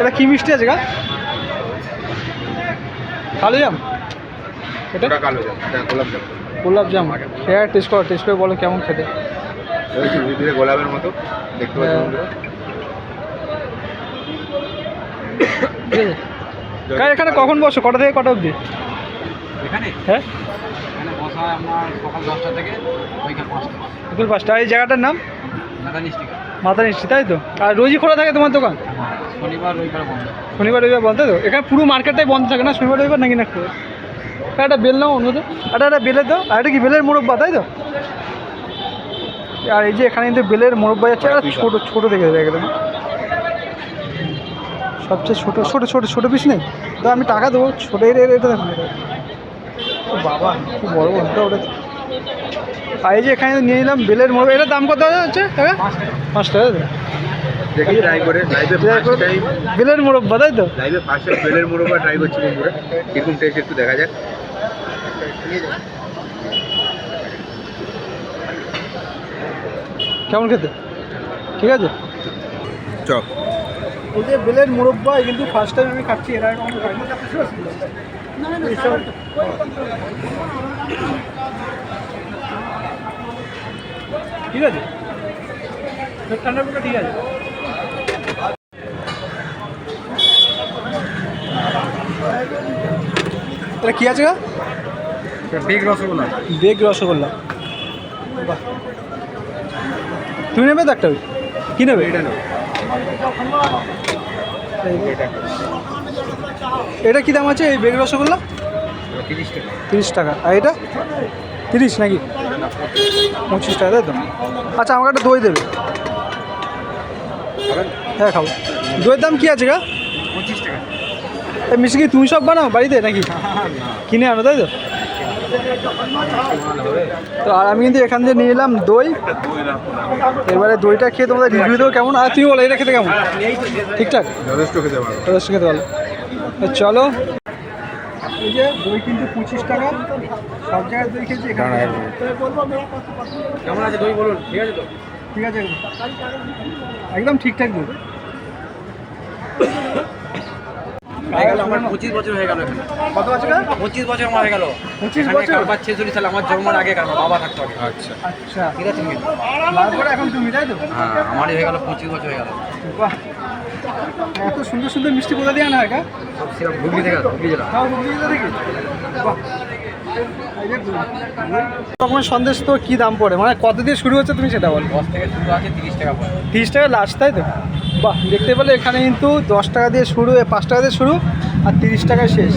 এটা কি মিষ্টি আছে গা? কালো জাম? এটা? কালো জাম এটা গোলাপ জাম। গোলাপ জাম। এটা টেস্ট করো টেস্ট করে বলো কেমন খেতে। ওই যে ভিতরে গোলাপের মতো দেখতে পাচ্ছ হ্যাঁ। এখানে কখন বসো? কটা থেকে কটা অবধি? এখানে? হ্যাঁ? বসা সকাল দশটা থেকে বিকেল পাঁচটা। বিকেল পাঁচটা। এই জায়গাটার নাম? মাথা নিচ্ছি তাই তো? আর রোজই খোলা থাকে তোমার দোকান? শনিবার রবিবার বন্ধ। শনিবার রবিবার বলতে তো? এখানে পুরো মার্কেটটাই বন্ধ থাকে না? শনিবার রবিবার নাকি না একটা বেল নাও অন্য তো একটা একটা বেলের দাও। আর এটা কি বেলের মোরব্বা তাই তো? আর এই যে এখানে কিন্তু বেলের মোরব্বা যাচ্ছে। আর ছোটো ছোটো দেখে দেবে একদম। সবচেয়ে ছোটো ছোটো ছোটো ছোটো পিস নেই? তো আমি টাকা দেবো। ছোটো এটা দেখুন বাবা খুব বড় ওটা ওটা। আর এই যে এখানে নিয়ে নিলাম বেলের মোরব্বা এটার দাম কত হচ্ছে? টাকা পাঁচ টাকা দেখি ট্রাই করে লাইভে বেলের মোরব্বা তাই তো? লাইভে ফার্স্ট টাইম বেলের মোড়বা ট্রাই করছি বন্ধুরা। কীরকম টেস্ট একটু দেখা যাক। কেমন খেতে? ঠিক আছে? চ এই যে বেলের মুরব্বা কিন্তু ফার্স্ট টাইম আমি খাচ্ছি এরা কখনো খাইনি এইসব- ঠিক আছে ঠান্ডা ঠিক আছে এটা কি আছে গা? বিগ রসগোল্লা। বেগ রসগোল্লা। তুমি নেবে তো একটা? কি নেবে? এটা নাও এটা কি দাম আছে এই বেগ রসগোল্লা? তিরিশ টাকা। তিরিশ টাকা। আর এটা? তিরিশ নাকি? পঁচিশ টাকা তাই তো? আচ্ছা আমাকে একটা দই দেবে। হ্যাঁ খাব। দইয়ের দাম কী আছে গা? পঁচিশ টাকা। এই মিষ্টি কি তুমি সব বানাও বাড়িতে নাকি? কিনে আনো তাই তো? তো আর আমি কিন্তু এখান থেকে নিয়ে এলাম দই। এবারে দইটা খেয়ে তোমাদের রিভিউ দেবো কেমন? আর তুমি বলো এটা খেতে কেমন? ঠিকঠাক? যথেষ্ট খেতে যথেষ্ট খেতে ভালো। চলো। এই যে দই কিন্তু পঁচিশ টাকা। সব জায়গায় দই খেয়েছি। কেমন আছে দই বলুন? ঠিক আছে তো? ঠিক আছে। একদম ঠিকঠাক দই। হয়ে গেল আমার পঁচিশ বছর হয়ে গেল এখানে। কত আছে পঁচিশ বছর আমার হয়ে গেল। 25 বছর? কারবার ছেচল্লিশ সালে আমার জন্মের আগে বাবা থাকতো আচ্ছা আচ্ছা। ঠিক আছে কিন্তু তারপরে এখন তুমি তাই তো? হ্যাঁ আমারই হয়ে গেল পঁচিশ বছর হয়ে গেল। বাহ। এত সুন্দর সুন্দর মিষ্টি কোথা দিয়ে আনা হয় গা? হুগলি থেকে হুগলি জেলা। তাও হুগলি জেলা থেকে? বাহ। এই যে দই। রকমের সন্দেশ তো কী দাম পড়ে? মানে কত দিয়ে শুরু হচ্ছে তুমি সেটা বলো। দশ থেকে শুরু আছে তিরিশ টাকা তিরিশ টাকা লাস্ট তাই তো? বাহ দেখতে পেলে এখানে কিন্তু দশ টাকা দিয়ে শুরু পাঁচ টাকা দিয়ে শুরু আর তিরিশ টাকায় শেষ।